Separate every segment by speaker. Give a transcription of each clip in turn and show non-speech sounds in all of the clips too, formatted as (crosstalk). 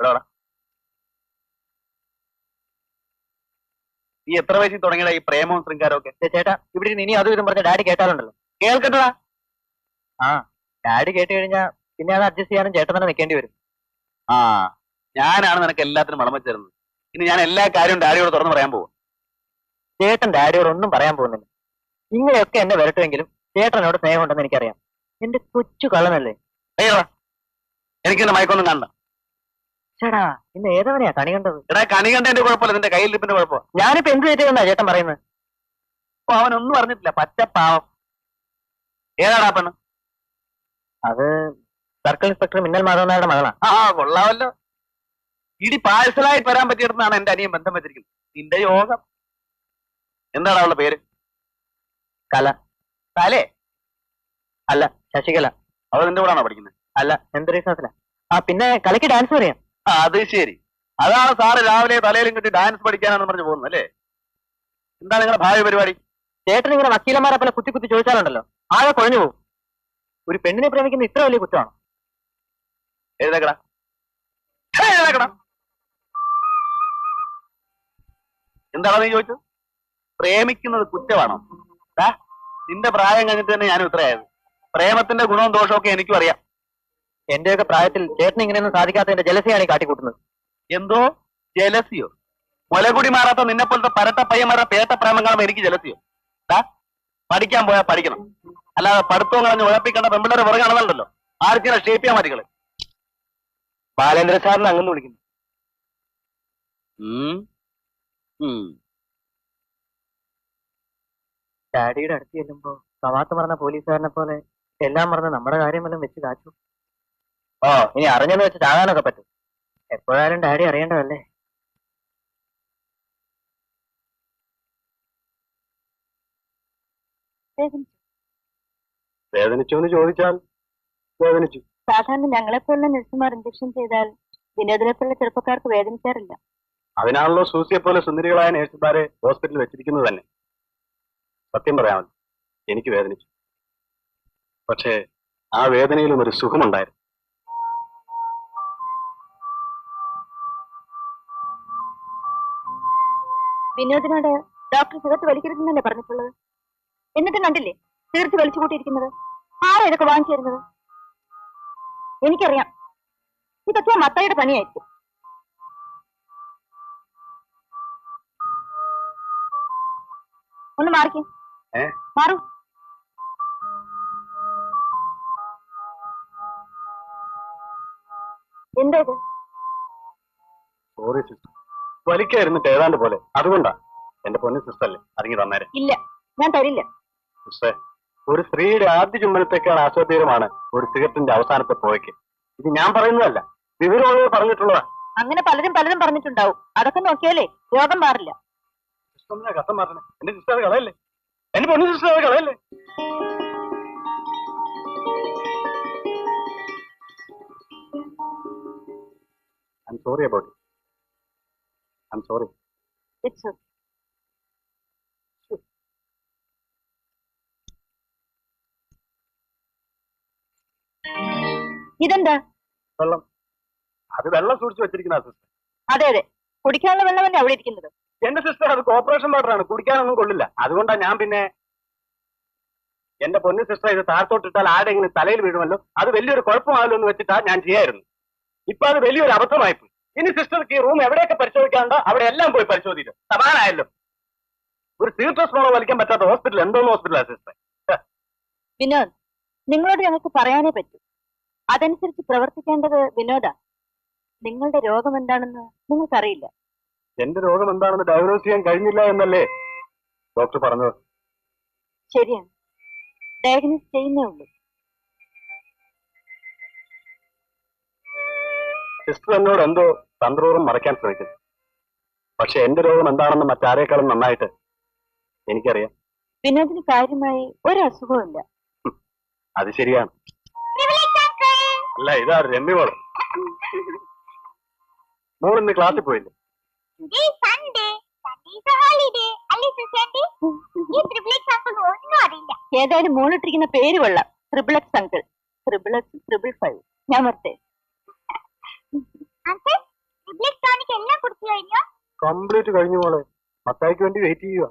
Speaker 1: ഇവിടെ വാടാ. നീ എത്ര വയസ്സിൽ തുടങ്ങിയ ഈ പ്രേമവും ശൃംഗാരവും ഒക്കെ?
Speaker 2: ചേട്ടാ ഇവിടെ ഇനി അതും ഇതും പറഞ്ഞ ഡാഡി കേട്ടാലുണ്ടല്ലോ.
Speaker 1: കേൾക്കട്ടടാ.
Speaker 2: ആ. ഡാഡി കേട്ട് കഴിഞ്ഞാ പിന്നെ അത് അഡ്ജസ്റ്റ് ചെയ്യാനും ചേട്ടൻ തന്നെ നിൽക്കേണ്ടി വരും.
Speaker 1: ആ. ഞാനാണ് നിനക്ക് എല്ലാത്തിനും വളം വെച്ചിരുന്നത് ഇനി ഞാൻ എല്ലാ കാര്യവും ഡാഡിയോട് തുറന്നു പറയാൻ പോകും
Speaker 2: ചേട്ടൻ ഡാഡിയോട് ഒന്നും പറയാൻ പോകുന്നില്ല. ഇങ്ങനെയൊക്കെ എന്നെ വരട്ടുമെങ്കിലും ചേട്ടനോട് സ്നേഹമുണ്ടെന്ന് എനിക്കറിയാം. എന്റെ കൊച്ചു കള്ളനല്ലേ?
Speaker 1: അയ്യോ എനിക്ക് നിന്റെ മയക്കൊന്നും കാണണ്ട.
Speaker 2: ചേട്ടാ ഇന്ന് ഏതവനെയാ കണി കണ്ടത്?
Speaker 1: എടാ കണി കണ്ടതിന്റെ കുഴപ്പമില്ല നിന്റെ കയ്യിൽ ഇരിപ്പിന്റെ കുഴപ്പം
Speaker 2: ഞാനിപ്പോ എന്ത് തെറ്റെന്നാ ചേട്ടൻ പറയുന്നത്
Speaker 1: അപ്പൊ അവനൊന്നും പറഞ്ഞിട്ടില്ല പാവം. ഏതാടാ പെണ്ണ്?
Speaker 2: അത് സർക്കിൾ ഇൻസ്പെക്ടർ മിന്നൽ മാധവൻ നായരുടെ മകളാ.
Speaker 1: ആ കൊള്ളാവല്ലോ ഇടി പാഴ്സലായിട്ട് വരാൻ പറ്റിയിടത്താണ് എന്റെ അനിയൻ ബന്ധം വെച്ചിരിക്കുന്നത്. നിന്റെ യോഗം. എന്താണ് അവളുടെ പേര്?
Speaker 2: കല.
Speaker 1: തലേ
Speaker 2: അല്ല ശശികല.
Speaker 1: അവൾ നിന്റെ കൂടാണോ പഠിക്കുന്നത്?
Speaker 2: അല്ല സെന്റ് ആ പിന്നെ കലയ്ക്ക് ഡാൻസ് പറയാം.
Speaker 1: ആ അത് ശരി. അതാണ് സാറ് രാവിലെ തലയിലും കിട്ടി ഡാൻസ് പഠിക്കാനാണെന്ന് പറഞ്ഞു പോകുന്നത് അല്ലേ? എന്താണ് നിങ്ങളുടെ ഭാവി പരിപാടി?
Speaker 2: ചേട്ടൻ ഇങ്ങനെ വക്കീലന്മാരെ പോലെ കുത്തി കുത്തി ചോദിച്ചാലുണ്ടല്ലോ. ആകെ കുഴഞ്ഞു പോകും. ഒരു പെണ്ണിനെ പ്രേമിക്കുന്ന ഇത്ര വലിയ കുറ്റമാണ്?
Speaker 1: എഴുതേക്കടാ. എഴുതേക്കടാ. എന്താണ് നീ ചോദിച്ചത്? പ്രേമിക്കുന്നത് കുറ്റമാണോ? നിന്റെ പ്രായം കഴിഞ്ഞിട്ട് തന്നെ ഞാൻ ഉത്തരയായത് പ്രേമത്തിന്റെ ഗുണവും ദോഷവും ഒക്കെ എനിക്കും അറിയാം.
Speaker 2: എന്റെയൊക്കെ പ്രായത്തിൽ ചേട്ടൻ ഇങ്ങനെയൊന്നും സാധിക്കാത്തതിന്റെ ജലസിയാണ് ഈ കാട്ടിക്കൂട്ടുന്നത്.
Speaker 1: എന്തോ? ജലസിയോ മുലകുടി മാറാത്ത നിന്നെ പോലത്തെ പരട്ട പയ്യന്മാരുടെ പേട്ട പ്രേമം കാണുമ്പോ എനിക്ക് ജലസിയോ പഠിക്കാൻ പോയാൽ പഠിക്കണം. അല്ലാതെ പഠിത്തവും കളഞ്ഞ് ഉഴപ്പിക്കേണ്ട പെമ്പിള്ളേർ പുറകെ കാണുന്നുണ്ടല്ലോ ആർക്കിനെ ഷേപ്പ് ചെയ്യാൻ മതികൾ
Speaker 2: ബാലേന്ദ്ര സാറിന് അങ്ങനെ വിളിക്കുന്നു. ഡാഡിയുടെ അടുത്ത് ചെല്ലുമ്പോ സവാത്ത് മറന്ന പോലീസുകാരനെ പോലെ എല്ലാം മറന്ന് നമ്മുടെ കാര്യം വല്ലതും വെച്ച് കാച്ചു. ഓ ഇനി അറിഞ്ഞെന്ന് വെച്ച് ചാകാനൊക്കെ പറ്റും. എപ്പോഴായാലും ഡാഡി അറിയേണ്ടതല്ലേ?
Speaker 1: വേദനിച്ചോ. എന്ന് ചോദിച്ചാൽ വേദനിച്ചു.
Speaker 3: സാധാരണ ഞങ്ങളെപ്പോലുള്ള നഴ്സുമാർ ഇഞ്ചക്ഷൻ ചെയ്താൽ വിനോദിനെപ്പോലുള്ള ചെറുപ്പക്കാർക്ക് വേദനിക്കാറില്ല.
Speaker 1: അതിനാണല്ലോ സൂസിയെ പോലെ സുന്ദരികളായ നേഴ്സുമാരെ ഹോസ്പിറ്റലിൽ വെച്ചിരിക്കുന്നത് തന്നെ. സത്യം പറയാമല്ലോ എനിക്ക് വേദനിച്ചു. പക്ഷേ ആ വേദനയിലും ഒരു സുഖമുണ്ടായിരുന്നു.
Speaker 3: വിനോദിനോട് ഡോക്ടർ സിഗരറ്റ് വലിക്കരുതെന്നല്ലേ പറഞ്ഞിട്ടുള്ളത്? എന്നിട്ട് കണ്ടില്ലേ സിഗരറ്റ് വലിച്ചു കൂട്ടിയിരിക്കുന്നത് ആരാ ഇതൊക്കെ വാങ്ങിച്ചു തരുന്നത്? എനിക്കറിയാം. ഇതൊക്കെ ആ മത്തായിയുടെ പണിയായിരിക്കും. ഒന്ന് മാറിക്കേ? മാറൂ. എന്താ ഇത്?
Speaker 1: സോറി സിസ്റ്റർ വലിക്കായിരുന്നിട്ട് ഏതാണ്ട് പോലെ. അതുകൊണ്ടാ. എന്റെ പൊന്നു സിസ്റ്റർ അല്ലേ? അതിങ്ങി തന്നേരെ.
Speaker 3: ഇല്ല ഞാൻ തരില്ല.
Speaker 1: സിസ്റ്റേ ഒരു സ്ത്രീയുടെ ആദ്യ ചുമ്മനത്തേക്കാൾ ആസ്വാദ്യകരമാണ് ഒരു സിഗരറ്റിന്റെ അവസാനത്തെ പോയക്ക് ഇത് ഞാൻ പറയുന്നതല്ല. വിവരമുള്ളവർ പറഞ്ഞിട്ടുള്ളതാ.
Speaker 3: അങ്ങനെ പലരും പലരും പറഞ്ഞിട്ടുണ്ടാവും. അതൊക്കെ നോക്കിയാലേ രോഗം മാറില്ല.
Speaker 1: കഥം മാറണേ. എന്റെ സിസ്റ്റർ കളയല്ലേ? എന്റെ പൊന്നു സിസ്റ്റർ കളയല്ലേ? I'm sorry about it. I'm sorry.
Speaker 3: It's ഇതെന്താ?
Speaker 1: വെള്ളം. അത് വെള്ളം സൂക്ഷിച്ചു വെച്ചിരിക്കുന്ന സിസ്റ്റർ
Speaker 3: അതെ അതെ. കുടിക്കാനുള്ള വെള്ളമല്ലേ അവിടെ ഇരിക്കുന്നത്?
Speaker 1: എന്റെ സിസ്റ്റർ അത് കോർപ്പറേഷൻ വാട്ടറാണ് കുടിക്കാനൊന്നും കൊള്ളില്ല. അതുകൊണ്ടാ ഞാൻ പിന്നെ എന്റെ പൊന്നു സിസ്റ്റർ ഇത് താഴത്തോട്ടിട്ടാൽ ആരെങ്കിലും തലയിൽ വീഴുമല്ലോ. അത് വലിയൊരു കുഴപ്പമാകല്ലോ എന്ന് വെച്ചിട്ടാ ഞാൻ ചെയ്യായിരുന്നു. ഇപ്പൊ അത് വലിയൊരു അബദ്ധമായിപ്പോയി. ഇനി സിസ്റ്റർക്ക് ഈ റൂം എവിടെയൊക്കെ പരിശോധിക്കാണ്ടോ അവിടെ എല്ലാം പോയി പരിശോധിക്കും. സമാനായല്ലോ. ഒരു തീർത്ഥസ്മോളം വലിക്കാൻ പറ്റാത്ത ഹോസ്പിറ്റൽ എന്തോന്ന് ഹോസ്പിറ്റലാ സിസ്റ്റർ
Speaker 3: വിനോദ് നിങ്ങളോട് ഞങ്ങൾക്ക് പറയാനേ പറ്റൂ. അതനുസരിച്ച് പ്രവർത്തിക്കേണ്ടത് വിനോദാ. നിങ്ങളുടെ രോഗം എന്താണെന്ന് നിങ്ങൾക്കറിയില്ല.
Speaker 1: എന്റെ രോഗം എന്താണെന്ന് ഡയഗ്നോസ് ചെയ്യാൻ കഴിഞ്ഞില്ല എന്നല്ലേ ഡോക്ടർ പറഞ്ഞത്?
Speaker 3: ശരിയാണ്. ഡയഗ്നോസ് ചെയ്യുന്നേ ഉള്ളൂ.
Speaker 1: സിസ്റ്റർ എന്നോട് എന്തോ തന്ത്രപൂർവം മറയ്ക്കാൻ ശ്രമിക്കുന്നു. പക്ഷെ എന്റെ രോഗം എന്താണെന്ന് മറ്റാരേക്കാളും നന്നായിട്ട് എനിക്കറിയാം.
Speaker 3: വിനോദിന് കാര്യമായി ഒരു അസുഖവുമില്ല
Speaker 1: അത് ശരിയാണ്. അല്ല ഇതാ രമ്യ മോൾ. മോൾ ഇന്ന് ക്ലാസ്സിൽ പോയില്ലേ?
Speaker 3: ഏതായാലും മോളിട്ടിരിക്കുന്ന പേര് കൊള്ളാം. ത്രിബിളക്സ് എക്സ് അങ്കിൾ ത്രിബിളക്സ് എക്സ് ട്രിപ്പിൾ ഫൈവ് ഞാൻ വരട്ടെ
Speaker 4: കംപ്ലീറ്റ് കഴിഞ്ഞു? മോളെ. മത്തായിക്ക് വേണ്ടി വെയിറ്റ് ചെയ്യുക.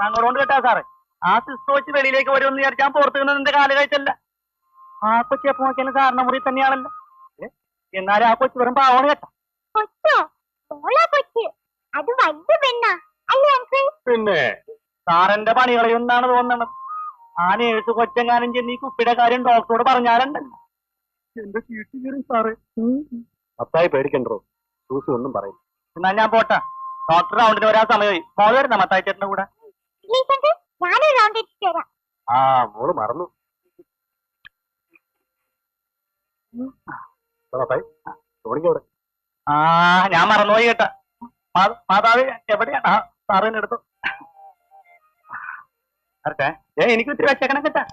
Speaker 5: തങ്ങളോണ്ട് കേട്ടാ സാറേ. ആ സിസ്റ്റർ വെച്ച് വെളിയിലേക്ക് വരുമെന്ന് വിചാരിച്ചാൽ പുറത്തു നിന്ന് നിന്റെ കാൽ കഴിച്ചല്ല. ആ കൊച്ചി എപ്പോ നോക്കിയാലും സാറിന്റെ മുറി തന്നെയാണല്ലോ? എന്നാലും ആ കൊച്ചി വെറും ആവണ കേട്ടോ.
Speaker 6: കൊച്ചോ? മോളാ അത് വലിയ പെണ്ണാ.
Speaker 4: പിന്നെ
Speaker 5: സാറിന്റെ പണി കളയുന്നാണ് തോന്നണം ആ നേഴ്സ് കൊച്ചെങ്ങാനും ചെന്ന് ഈ കുപ്പിയുടെ കാര്യം ഡോക്ടറോട് പറഞ്ഞാലുണ്ടല്ലോ
Speaker 4: എന്റെ ചീട്ട് കയറി സാറേ. മത്തായി പേടിക്കണ്ടോ സൂസി ഒന്നും പറയും
Speaker 5: എന്നാ ഞാൻ പോട്ടെ. ഡോക്ടർ റൗണ്ടിന് വരാൻ സമയമായി മോൾ വരുന്ന മത്തായി ചേട്ടന്റെ കൂടെ?
Speaker 4: ആ മോൾ മറന്നു. ആ, മത്തായി.
Speaker 5: ആ ഞാൻ മറന്നുപോയി കേട്ടാ. മാതാവ് എവിടെയാണ്? ആ സാറിന് എടുത്തു എനിക്ക് ഒത്തിരി വെച്ചേക്കണം കേട്ടാ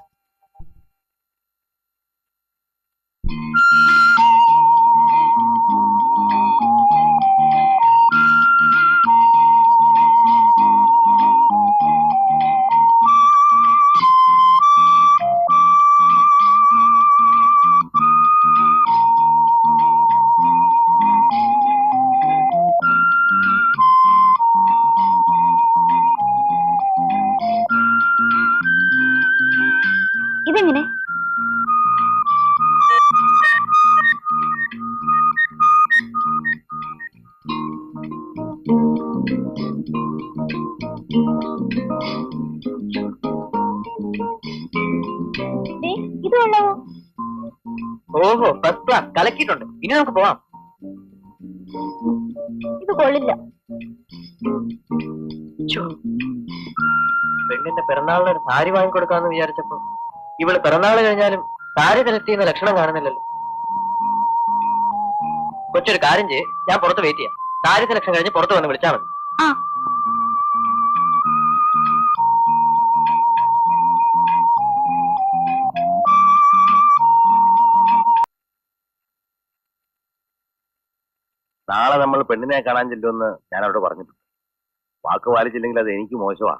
Speaker 5: ഫസ്റ്റ് കലക്കിയിട്ടുണ്ട്. ഇനി നമുക്ക് പോവാം.
Speaker 6: ഇത് കൊള്ളില്ല.
Speaker 5: പെണ്ണിന്റെ പിറന്നാളിന് ഒരു സാരി വാങ്ങിക്കൊടുക്കാന്ന് വിചാരിച്ചപ്പോ ഇവൾ പിറന്നാൾ കഴിഞ്ഞാലും സാരി തിരത്തിയുന്ന ലക്ഷണം കാണുന്നില്ലല്ലോ. കൊച്ചൊരു കാര്യം ചെയ്യ്. ഞാൻ പുറത്ത് വെയിറ്റ് ചെയ്യാം. സാരി സെലക്ഷൻ കഴിഞ്ഞ് പുറത്ത് വന്ന് വിളിച്ചാൽ മതി.
Speaker 4: നാളെ നമ്മൾ പെണ്ണിനെ കാണാൻ ചെല്ലുമെന്ന് ഞാൻ അവരോട് പറഞ്ഞിട്ടുണ്ട്. വാക്ക് പാലിച്ചില്ലെങ്കിൽ അത് എനിക്ക് മോശമാ.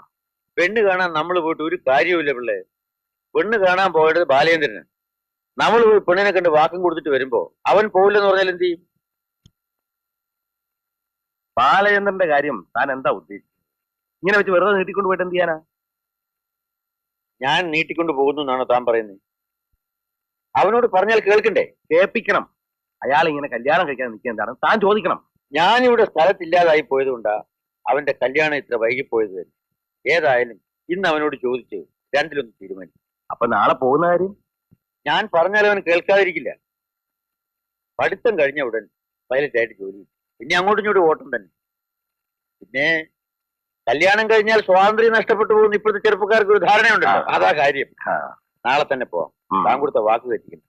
Speaker 7: പെണ്ണ് കാണാൻ നമ്മൾ പോയിട്ട് ഒരു കാര്യവുമില്ല പിള്ളേ. പെണ്ണ് കാണാൻ പോയത് ബാലേന്ദ്രന്. നമ്മൾ പോയി പെണ്ണിനെ കണ്ട് വാക്കും കൊടുത്തിട്ട് വരുമ്പോ അവൻ പോവില്ലെന്ന് പറഞ്ഞാൽ എന്ത് ചെയ്യും?
Speaker 4: ബാലചന്ദ്രന്റെ കാര്യം താൻ എന്താ ഉദ്ദേശിച്ചത്? ഇങ്ങനെ വെച്ച് വെറുതെ നീട്ടിക്കൊണ്ട് പോയിട്ട് എന്ത് ചെയ്യാനാ?
Speaker 7: ഞാൻ നീട്ടിക്കൊണ്ട് പോകുന്നു എന്നാണോ താൻ പറയുന്നത്? അവനോട് പറഞ്ഞാൽ കേൾക്കണ്ടേ?
Speaker 4: കേൾപ്പിക്കണം. അയാൾ ഇങ്ങനെ കല്യാണം കഴിക്കാൻ നിൽക്കുക എന്താണ് താൻ ചോദിക്കണം.
Speaker 7: ഞാനിവിടെ സ്ഥലത്തില്ലാതായി പോയതുകൊണ്ടാ അവന്റെ കല്യാണം ഇത്ര വൈകിപ്പോയത് തന്നെ. ഏതായാലും ഇന്ന് അവനോട് ചോദിച്ച് രണ്ടിലൊന്ന് തീരുമാനിക്കും.
Speaker 4: അപ്പൊ നാളെ പോകുന്ന കാര്യം?
Speaker 7: ഞാൻ പറഞ്ഞാൽ അവൻ കേൾക്കാതിരിക്കില്ല. പഠിത്തം കഴിഞ്ഞ ഉടൻ പൈലറ്റ് ആയിട്ട് ജോലി പിന്നെ അങ്ങോട്ടും ഇങ്ങോട്ടും ഓട്ടം തന്നെ. പിന്നെ കല്യാണം കഴിഞ്ഞാൽ സ്വാതന്ത്ര്യം നഷ്ടപ്പെട്ടു പോകുന്ന ഇപ്പോഴത്തെ ചെറുപ്പക്കാർക്ക് ഒരു ധാരണയുണ്ടല്ലോ. അതാ കാര്യം. നാളെ തന്നെ പോവാം. താൻ കൊടുത്ത വാക്ക് തെറ്റിക്കുന്നു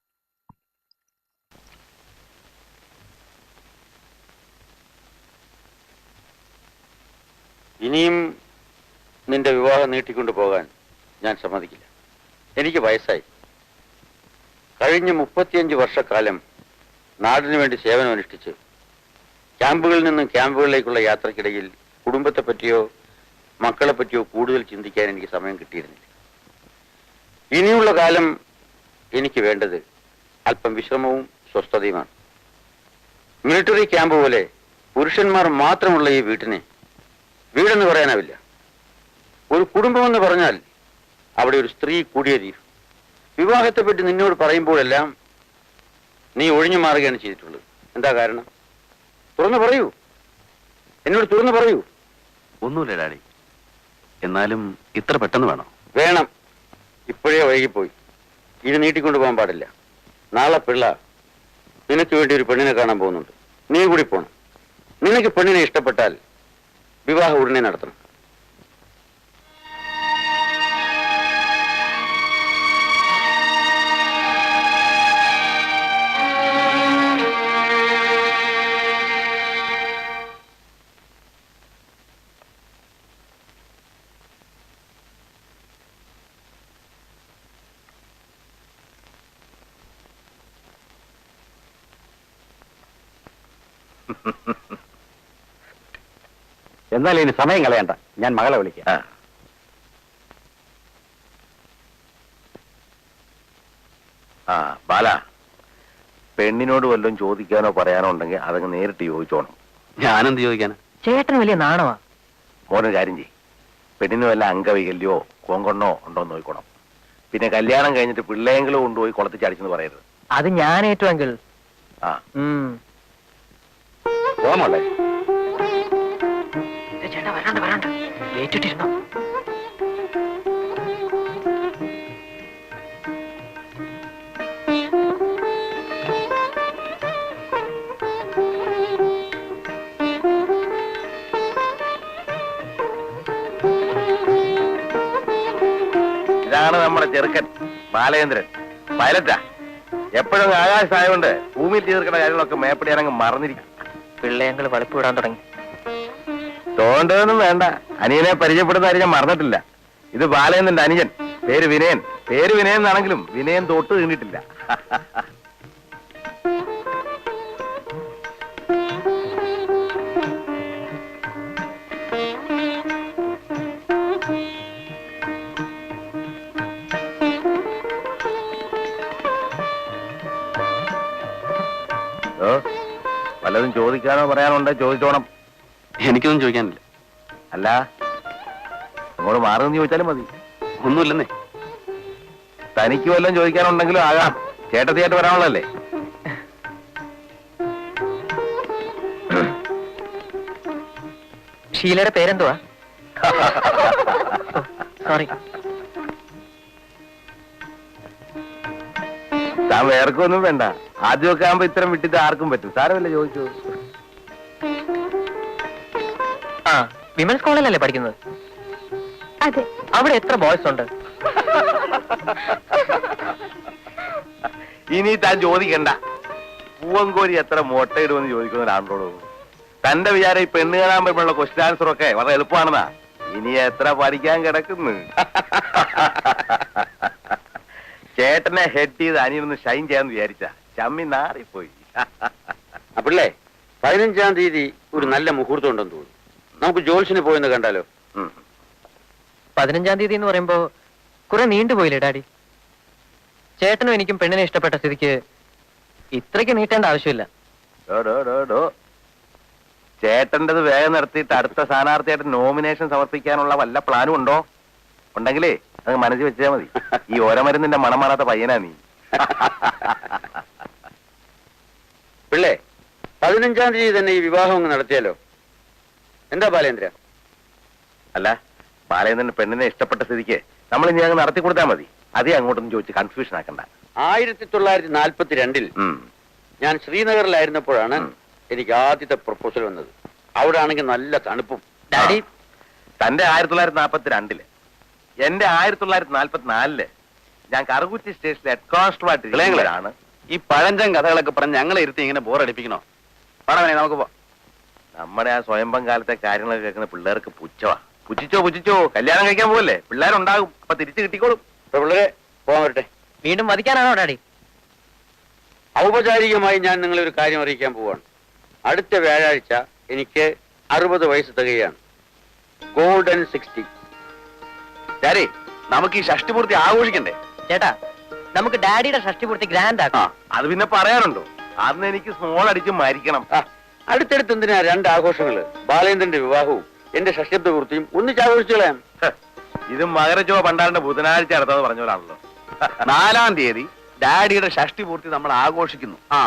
Speaker 7: ഇനിയും നിന്റെ വിവാഹം നീട്ടിക്കൊണ്ടു പോകാൻ ഞാൻ സമ്മതിക്കില്ല. എനിക്ക് വയസ്സായി. കഴിഞ്ഞ മുപ്പത്തിയഞ്ച് വർഷക്കാലം നാടിനു വേണ്ടി സേവനം അനുഷ്ഠിച്ച് ക്യാമ്പുകളിൽ നിന്നും ക്യാമ്പുകളിലേക്കുള്ള യാത്രക്കിടയിൽ കുടുംബത്തെ പറ്റിയോ മക്കളെ പറ്റിയോ കൂടുതൽ ചിന്തിക്കാൻ എനിക്ക് സമയം കിട്ടിയിരുന്നില്ല. ഇനിയുള്ള കാലം എനിക്ക് വേണ്ടത് അല്പം വിശ്രമവും സ്വസ്ഥതയുമാണ്. മിലിറ്ററി ക്യാമ്പ് പോലെ പുരുഷന്മാർ മാത്രമുള്ള ഈ വീട്ടിനെ വീടെന്ന് പറയാനാവില്ല. ഒരു കുടുംബമെന്ന് പറഞ്ഞാൽ അവിടെ ഒരു സ്ത്രീ കൂടിയേ തീരും. വിവാഹത്തെപ്പറ്റി നിന്നോട് പറയുമ്പോഴെല്ലാം നീ ഒഴിഞ്ഞു മാറുകയാണ് ചെയ്തിട്ടുള്ളത്. എന്താ കാരണം? തുറന്നു പറയൂ. എന്നോട് തുറന്നു പറയൂ.
Speaker 4: ഒന്നുമില്ല ഡാഡി. എന്നാലും ഇത്ര പെട്ടെന്ന് വേണോ?
Speaker 7: വേണം. ഇപ്പോഴേ വൈകിപ്പോയി. ഇത് നീട്ടിക്കൊണ്ടു പോകാൻ പാടില്ല. നാളെ പിള്ള നിനക്ക് വേണ്ടി ഒരു പെണ്ണിനെ കാണാൻ പോകുന്നുണ്ട്. നീ കൂടി പോണം. നിനക്ക് പെണ്ണിനെ ഇഷ്ടപ്പെട്ടാൽ വിവാഹം ഉടനെ നടത്തണം. (laughs)
Speaker 4: എന്നാൽ ഇനി സമയം കളയണ്ട. ഞാൻ മകളെ വിളിക്കാം. ആ. ബാല പെണ്ണിനോട് വല്ലതും ചോദിക്കാനോ പറയാനോ ഉണ്ടെങ്കിൽ അതങ്ങ് നേരിട്ട് ചോദിച്ചോണം.
Speaker 1: ഞാനെന്ത് ചോദിക്കാനാ?
Speaker 2: ചേട്ടൻ വലിയ നാണവാ
Speaker 4: മോനെ കാര്യം ചെയ് പെണ്ണിന് വല്ല അംഗവൈകല്യോ കോങ്കണ്ണോ ഉണ്ടോ എന്ന് നോക്കണം പിന്നെ കല്യാണം കഴിഞ്ഞിട്ട് പിള്ളേങ്കിലും കൊണ്ടുപോയി കുളത്തിൽ ചടിച്ചെന്ന് പറയരുത്.
Speaker 2: അത് ഞാൻ ഏറ്റവും
Speaker 4: ആ
Speaker 7: പോകാമോളെ
Speaker 2: ചേട്ടാ വരാണ്ട് വരാണ്ട് ഏറ്റിട്ടിരുന്നോ?
Speaker 4: ഇതാണ് നമ്മുടെ ചെറുക്കൻ ബാലചന്ദ്രൻ പൈലറ്റാ എപ്പോഴും ആകാശമായതുകൊണ്ട് ഭൂമിയിൽ തീർക്കുന്ന കാര്യങ്ങളൊക്കെ മേപ്പടിയാനങ്ങ് മറന്നിരിക്കും
Speaker 2: പിള്ളേങ്ങൾ വളിപ്പ് വിടാൻ തുടങ്ങി.
Speaker 4: തോണ്ടതൊന്നും വേണ്ട. അനിയനെ പരിചയപ്പെടുന്ന കാര്യം ഞാൻ മറന്നിട്ടില്ല. ഇത് ബാലയെന്നുണ്ട് അനിയൻ പേര് വിനയൻ. പേര് വിനയൻ എന്നാണെങ്കിലും വിനയൻ തൊട്ട് തീണ്ടിട്ടില്ല ഓ, വല്ലതും ചോദിക്കാനോ പറയാനോ ഉണ്ടോ? ചോദിച്ചോണം.
Speaker 1: എനിക്കൊന്നും ചോദിക്കാനില്ല.
Speaker 4: അല്ല അങ്ങോട്ട് മാറുമെന്ന് ചോദിച്ചാലും മതി.
Speaker 1: ഒന്നുമില്ലെന്നേ.
Speaker 4: തനിക്ക് വല്ലതും ചോദിക്കാനുണ്ടെങ്കിലും ആകാം. ചേട്ടത്തിയായിട്ട് വരാനുള്ളല്ലേ
Speaker 2: ഷീലയുടെ പേരെന്തുവാ? സോറി
Speaker 4: താൻ വേർക്കൊന്നും വേണ്ട. ആദ്യമൊക്കെ ആകുമ്പോ ഇത്തരം വിട്ടിട്ട് ആർക്കും പറ്റും. സാരമല്ലേ ചോദിച്ചു.
Speaker 2: വിമൻസ് കോളേജിലല്ലേ പഠിക്കുന്നത്?
Speaker 3: അതെ.
Speaker 2: അവിടെ എത്ര ബോയ്സ് ഉണ്ട്?
Speaker 4: ഇനി താൻ ചോദിക്കണ്ട. പൂവങ്കോരി എത്ര മുട്ടയിടുമെന്ന് ചോദിക്കുന്ന ഒരാളോട്. തന്റെ വിചാരം ഈ പെണ്ണ് കാണാൻ പറ്റുള്ള ക്വസ്റ്റ്യൻ ആൻസർ ഒക്കെ വളരെ എളുപ്പമാണെന്നാ. ഇനി എത്ര പഠിക്കാൻ കിടക്കുന്നു? ചേട്ടനെ ഹെഡ് ചെയ്ത് അനിയൊന്ന് ഷൈൻ ചെയ്യാന്ന് വിചാരിച്ച ചമ്മി നാറിപ്പോയി.
Speaker 7: അപ്പിള്ളേ പതിനഞ്ചാം തീയതി ഒരു നല്ല മുഹൂർത്തം ഉണ്ടെന്ന് തോന്നുന്നു. നമുക്ക് ജോൽസിന് പോയെന്ന് കണ്ടാലോ.
Speaker 2: പതിനഞ്ചാം തീയതി എന്ന് പറയുമ്പോ കുറെ നീണ്ടുപോയില്ലേ ഡാഡി? ചേട്ടനും എനിക്കും പെണ്ണിനെ ഇഷ്ടപ്പെട്ട സ്ഥിതിക്ക് ഇത്രയ്ക്ക് നീട്ടേണ്ട ആവശ്യമില്ല.
Speaker 4: ചേട്ടന്റെത് വേഗം നിർത്തിയിട്ട് അടുത്ത സ്ഥാനാർത്ഥിയായിട്ട് നോമിനേഷൻ സമർപ്പിക്കാനുള്ള വല്ല പ്ലാനും ഉണ്ടോ? ഉണ്ടെങ്കിലേ അത് മനസ്സിൽ വെച്ചാൽ മതി. ഈ ഓരമരുന്നിന്റെ മണം മാറാത്ത പയ്യനാ നീ.
Speaker 7: പിള്ളേ പതിനഞ്ചാം തീയതി തന്നെ ഈ വിവാഹം അങ്ങ് നടത്തിയാലോ? എന്താ ബാലേന്ദ്ര?
Speaker 4: അല്ല ബാലേന്ദ്രൻ പെണ്ണിനെ ഇഷ്ടപ്പെട്ട സ്ഥിതിക്ക് നമ്മൾ ഇനി അങ്ങ് നടത്തി കൊടുത്താൽ മതി. അതേ അങ്ങോട്ടൊന്നും ചോദിച്ച് കൺഫ്യൂഷൻ ആക്കണ്ട.
Speaker 7: ആയിരത്തി തൊള്ളായിരത്തി നാൽപ്പത്തി രണ്ടിൽ ഞാൻ ശ്രീനഗറിലായിരുന്നപ്പോഴാണ്. എനിക്ക് ആദ്യത്തെ പ്രപ്പോസൽ വന്നത്. അവിടെ ആണെങ്കിൽ നല്ല തണുപ്പും.
Speaker 2: ഡാഡി.
Speaker 4: തന്റെ ആയിരത്തി തൊള്ളായിരത്തി നാൽപ്പത്തി രണ്ടിൽ എന്റെ ആയിരത്തി തൊള്ളായിരത്തി നാൽപ്പത്തി നാലിൽ ഞാൻ കറുകുറ്റി സ്റ്റേഷനിൽ ഹെഡ് കോൺസ്റ്റബിൾ ആയിട്ട്
Speaker 1: ഈ പഴഞ്ചൻ കഥകളൊക്കെ പറഞ്ഞ് ഞങ്ങളെ ഇരുത്തി ഇങ്ങനെ ബോറടിപ്പിക്കണോ പറഞ്ഞേ നമുക്ക് പോ.
Speaker 4: നമ്മുടെ ആ സ്വയംഭം കാലത്തെ കാര്യങ്ങളൊക്കെ കേൾക്കുന്ന പിള്ളേർക്ക് പുച്ഛവാ പുച്ഛിച്ചോ പുച്ഛിച്ചോ. കല്യാണം കഴിക്കാൻ പോകല്ലേ പിള്ളേരുണ്ടാകും. അപ്പൊ തിരിച്ചു കിട്ടിക്കോളും.
Speaker 7: പിള്ളേരെ പോകാൻ വരട്ടെ.
Speaker 2: വീണ്ടും വധിക്കാനാണോ ഡാഡി?
Speaker 7: ഔപചാരികമായി ഞാൻ നിങ്ങളെ ഒരു കാര്യം അറിയിക്കാൻ പോവാണ്. അടുത്ത വ്യാഴാഴ്ച എനിക്ക് അറുപത് വയസ്സ് തികയാണ്. ഗോൾഡൻ സിക്സ്റ്റി
Speaker 4: ഡാഡി നമുക്ക് ഈ ഷഷ്ടിപൂർത്തി ആഘോഷിക്കണ്ടേ?
Speaker 2: ചേട്ടാ നമുക്ക് ഡാഡിയുടെ ഷഷ്ടിപൂർത്തി ഗ്രാൻഡ്
Speaker 4: ആ
Speaker 2: ആക്കാം
Speaker 4: അത് പിന്നെ പറയാനുണ്ടോ? അന്ന് എനിക്ക് സ്മോൾ അടിച്ച് മരിക്കണം.
Speaker 7: ആ അടുത്തടുത്ത് എന്തിനാ രണ്ട് ആഘോഷങ്ങൾ? ബാലേന്ദ്രന്റെ വിവാഹവും എന്റെ ഷഷ്ടിബ്ദ പൂർത്തിയും ഒന്നിച്ച് ആഘോഷിച്ചു കളയാം
Speaker 4: ഇത് മകരജോ പണ്ടാറിന്റെ ബുധനാഴ്ച അടുത്തത് പറഞ്ഞ പോലാണല്ലോ
Speaker 1: നാലാം തീയതി ഡാഡിയുടെ ഷഷ്ടി പൂർത്തി നമ്മൾ ആഘോഷിക്കുന്നു.
Speaker 4: ആ.